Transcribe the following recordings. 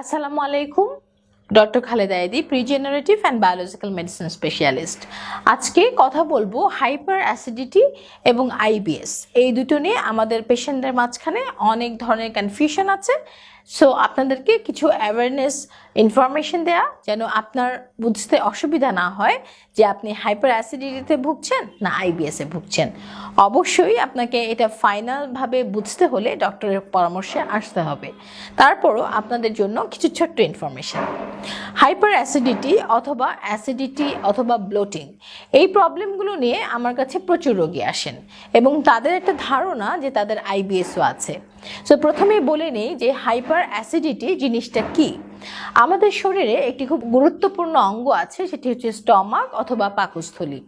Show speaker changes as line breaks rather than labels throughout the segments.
আসসালামু আলাইকুম। ডক্টর খালেদা এদি regenerative and biological medicine specialist আজকে কথা বলব হাইপার অ্যাসিডিটি এবং আইবিএস এই দুটো নিয়ে আমাদের পেশেন্টদের মাঝখানে অনেক ধরনের কনফিউশন আছে। সো আপনাদেরকে কিছু অ্যাওয়ারনেস ইনফরমেশন দেয়া, যেন আপনার বুঝতে অসুবিধা না হয় যে আপনি হাইপার অ্যাসিডিটিতে ভুগছেন না আইবিএসে ভুগছেন। অবশ্যই আপনাকে এটা ফাইনালভাবে বুঝতে হলে ডক্টরের পরামর্শে আসতে হবে। তারপরও আপনাদের জন্য কিছু ছোট্ট ইনফরমেশন হাইপার অ্যাসিডিটি অথবা অ্যাসিডিটি অথবা ব্লোটিং, এই প্রবলেমগুলো নিয়ে আমার কাছে প্রচুর রোগী আসেন এবং তাদের একটা ধারণা যে তাদের আইবিএসও আছে। সো প্রথমেই বলে নেই যে হাইপার অ্যাসিডিটি জিনিসটা কি। আমাদের শরীরে একটি খুব গুরুত্বপূর্ণ অঙ্গ আছে, সেটি হচ্ছে স্টমাক অথবা পাকস্থলী,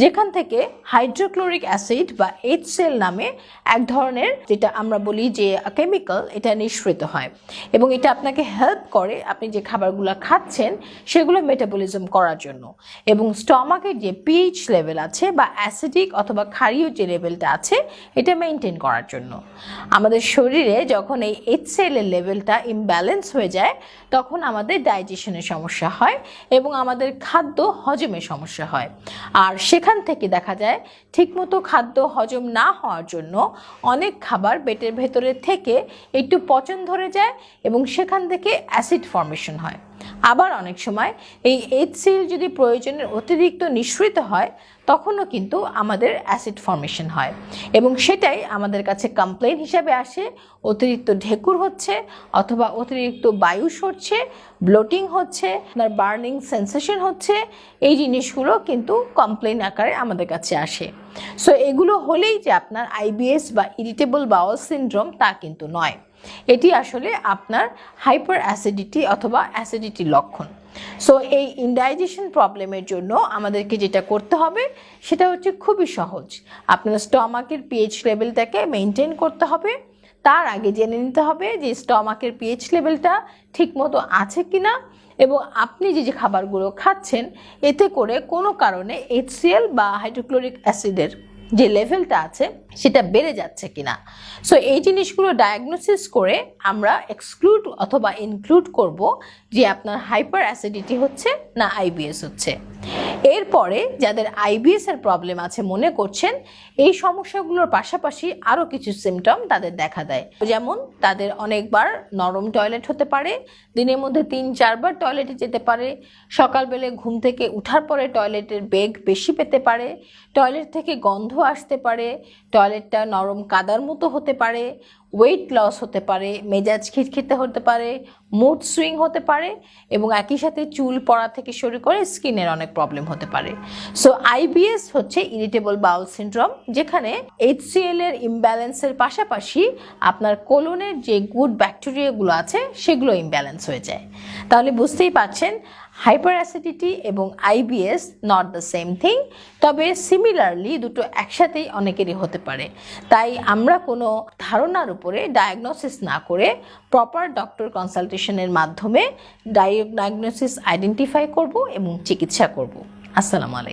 যেখান থেকে হাইড্রোক্লোরিক অ্যাসিড বা এইচ সেল নামে এক ধরনের যেটা আমরা বলি যে কেমিক্যাল এটা নিঃসৃত হয়। এবং এটা আপনাকে হেল্প করে আপনি যে খাবারগুলো খাচ্ছেন, সেগুলো মেটাবলিজম করার জন্য। এবং স্টমাকের যে পিএইচ লেভেল আছে বা অ্যাসিডিক অথবা ক্ষারীয় যে লেভেলটা আছে, এটা মেনটেন করার জন্য। আমাদের শরীরে যখন এই এইচ সেলের লেভেলটা ইমব্যালেন্স হয়ে যায় তখন আমাদের ডাইজেশনের সমস্যা হয় এবং আমাদের খাদ্য হজমের সমস্যা হয়। আর সেখান থেকে দেখা যায়, ঠিকমতো খাদ্য হজম না হওয়ার জন্য অনেক খাবার পেটের ভেতরে থেকে একটু পচন ধরে যায় এবং সেখান থেকে অ্যাসিড ফর্মেশন হয়। আবার অনেক সময় এই এইচসিএল যদি প্রয়োজনের অতিরিক্ত নিঃসৃত হয়, তখনও কিন্তু আমাদের অ্যাসিড ফর্মেশন হয়। এবং সেটাই আমাদের কাছে কমপ্লেন হিসাবে আসে, অতিরিক্ত ঢেকুর হচ্ছে অথবা অতিরিক্ত বায়ু সরছে ব্লোটিং হচ্ছে, আপনার বার্নিং সেন্সেশন হচ্ছে, এই জিনিসগুলো কিন্তু কমপ্লেন আকারে আমাদের কাছে আসে। সো এগুলো হলেই যে আপনার আইবিএস বা ইরিটেবল বাউল সিনড্রোম তা কিন্তু নয়। এটি আসলে আপনার হাইপার অ্যাসিডিটি অথবা অ্যাসিডিটি লক্ষণ। সো এই ইনডাইজেশন প্রবলেমের জন্য আমাদেরকে যেটা করতে হবে, সেটা হচ্ছে খুবই সহজ। আপনার স্টমাকের পিএইচ লেভেলটাকে মেনটেন করতে হবে। তার আগে জেনে নিতে হবে যে স্টমাকের পিএইচ লেভেলটা ঠিকমতো আছে কি না এবং আপনি যে যে খাবারগুলো খাচ্ছেন, এতে করে কোনো কারণে এইচসিএল বা হাইড্রোক্লোরিক অ্যাসিডের যে লেভেলটা আছে, সেটা বেড়ে যাচ্ছে কিনা। সো এই জিনিসগুলো ডায়াগনোসিস করে আমরা এক্সক্লুড অথবা ইনক্লুড করব যে আপনার হাইপার অ্যাসিডিটি হচ্ছে না আইবিএস হচ্ছে। এরপরে যাদের আইবিএস এর প্রবলেম আছে মনে করছেন, এই সমস্যাগুলোর পাশাপাশি আরও কিছু সিমটম তাদের দেখা দেয়। যেমন তাদের অনেকবার নরম টয়লেট হতে পারে, দিনের মধ্যে তিন চারবার টয়লেটে যেতে পারে, সকালবেলা ঘুম থেকে উঠার পরে টয়লেটের বেগ বেশি পেতে পারে টয়লেট থেকে গন্ধ আসতে পারে টয়লেটটা নরম কাদার মতো হতে পারে ওয়েট লস হতে পারে, মেজাজ খিটখিটে হতে পারে মুড সুইং হতে পারে এবং একই সাথে চুল পড়া থেকে শুরু করে স্কিনের অনেক প্রবলেম হতে পারে। সো আইবিএস হচ্ছে ইরিটেবল বাউল সিনড্রোম যেখানে এইচসিএল এর ইমব্যালেন্সের পাশাপাশি আপনার কোলনের যে গুড ব্যাকটেরিয়াগুলো আছে, সেগুলো ইমব্যালেন্স হয়ে যায়। তাহলে বুঝতেই পারছেন হাইপার অ্যাসিডিটি এবং IBS not the same thing তবে সিমিলারলি দুটো একসাথেই অনেকেরই হতে পারে। তাই আমরা কোনো ধারণার উপরে ডায়াগনোসিস না করে প্রপার ডক্টর কনসালটেশনের মাধ্যমে ডায়াগনোসিস আইডেন্টিফাই করব এবং চিকিৎসা করব। আসসালামু আলাইকুম।